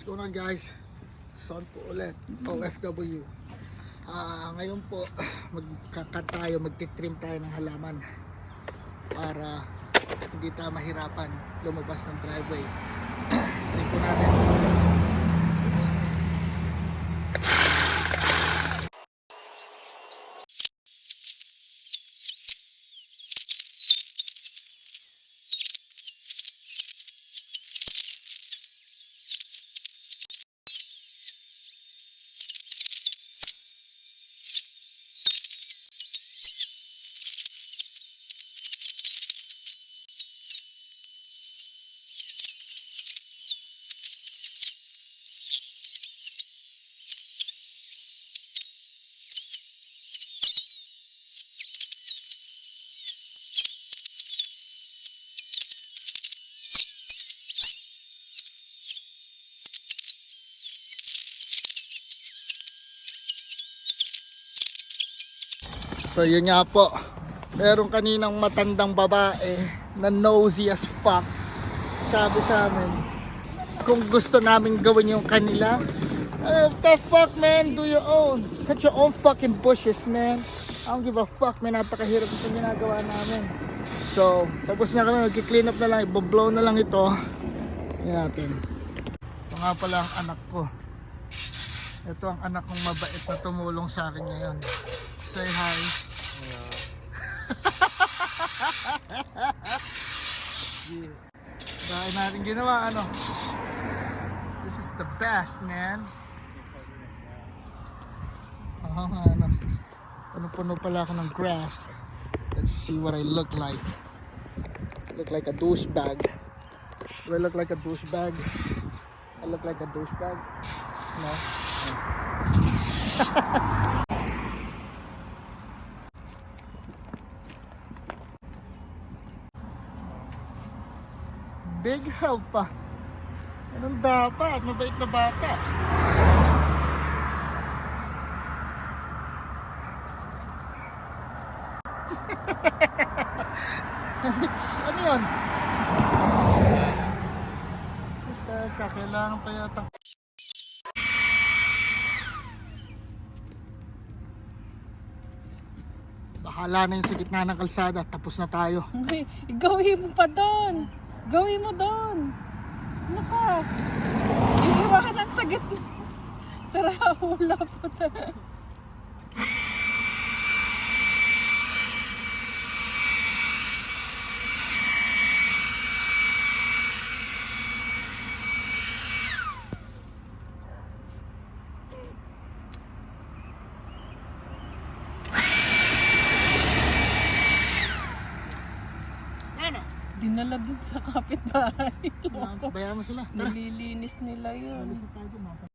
What's going on guys? Son po ulit, OFW. Ah, ngayon po, magkakat tayo, magtitrim tayo ng halaman para hindi tayo mahirapan lumabas ng driveway. Trim po natin. So yun nga po, meron kaninang matandang babae na nosy as fuck. Sabi sa amin, kung gusto namin gawin yung kanila, uh, the fuck man, do your own. Cut your own fucking bushes man. I don't give a fuck man, napakahirap itong ginagawa namin. So, tapos na kami, magki-clean up na lang, iboblow na lang ito. Yan natin. Ito nga pala ang anak ko. Ito ang anak kong mabait na tumulong sa akin ngayon. Say hi. yeah. Dahil natin ginawa, ano? This is the best, man. Oo ano. Puno-puno pala ako ng grass. Let's see what I look like. Look like a douchebag. Do I look like a douchebag? I look like a douchebag? No? Big help pa. Anong dapat? Mabait na bata. ano yun? Teka, kailangan pa yata. Bahala na yung sa gitna ng kalsada. Tapos na tayo. Ay, gawin mo pa doon. Gawin mo doon. Ano ka? Iiwanan sa gitna. Sarap, wala po ta- Ano? Dinala dun sa kapitbahay. Bayan mo sila. Tara. Nililinis nila yun. Alis na tayo dyan. mga